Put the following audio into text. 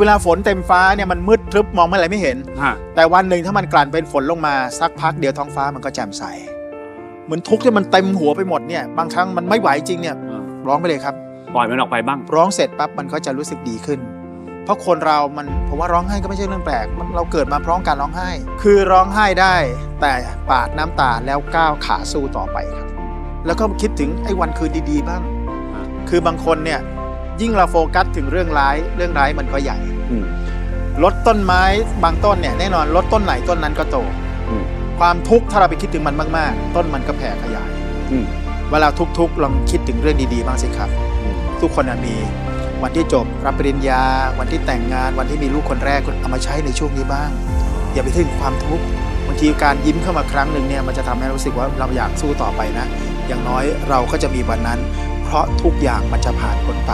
เวลาฝนเต็มฟ้าเนี่ยมันมืดทึบมองไม่อะไรไม่เห็นฮะแต่วันหนึ่งถ้ามันกลั่นเป็นฝนลงมาสักพักเดียวท้องฟ้ามันก็แจ่มใส เหมือนทุกข์ที่มันเต็มหัวไปหมดเนี่ยบางครั้งมันไม่ไหวจริงเนี่ยเออร้องไปเลยครับปล่อยมันออกไปบ้าง ร้องเสร็จปั๊บมันก็จะรู้สึกดีขึ้น เพราะคนเรามันผมว่าร้องไห้ก็ไม่ใช่เรื่องแปลกมันเราเกิดมาพร้อมการร้องไห้ คือร้องไห้ได้ แต่ปาดน้ำตาแล้วก้าวขาสู้ต่อไปครับ แล้วก็คิดถึงไอ้วันคืนดีๆบ้างอ่าคือบางคนเนี่ยยิ่งเราโฟกัสถึงเรื่องร้ายเรื่องร้ายมันก็ใหญ่อืม ลดต้นไม้บางต้นเนี่ยแน่นอนลดต้นไหนต้นนั้นก็โตอืมความทุกข์ถ้าเราไปคิดถึงมันมาก ๆ ต้นมันก็แผ่ขยายอืมเวลาทุกข์ๆลองคิดถึงเรื่องดีๆบ้างสิครับอืมทุกคนน่ะมีวันที่จบรับปริญญา วันที่แต่งงานวันที่มีลูกคนแรกคุณเอามาใช้ในช่วงนี้บ้าง อย่าไปถึงความทุกข์บางทีการยิ้มเข้ามาครั้งหนึ่งเนี่ยมันจะทำให้รู้สึกว่าเราอยากสู้ต่อไปนะ อย่างน้อยเราก็จะมีวันนั้น เพราะทุกอย่างมันจะผ่านพ้นไป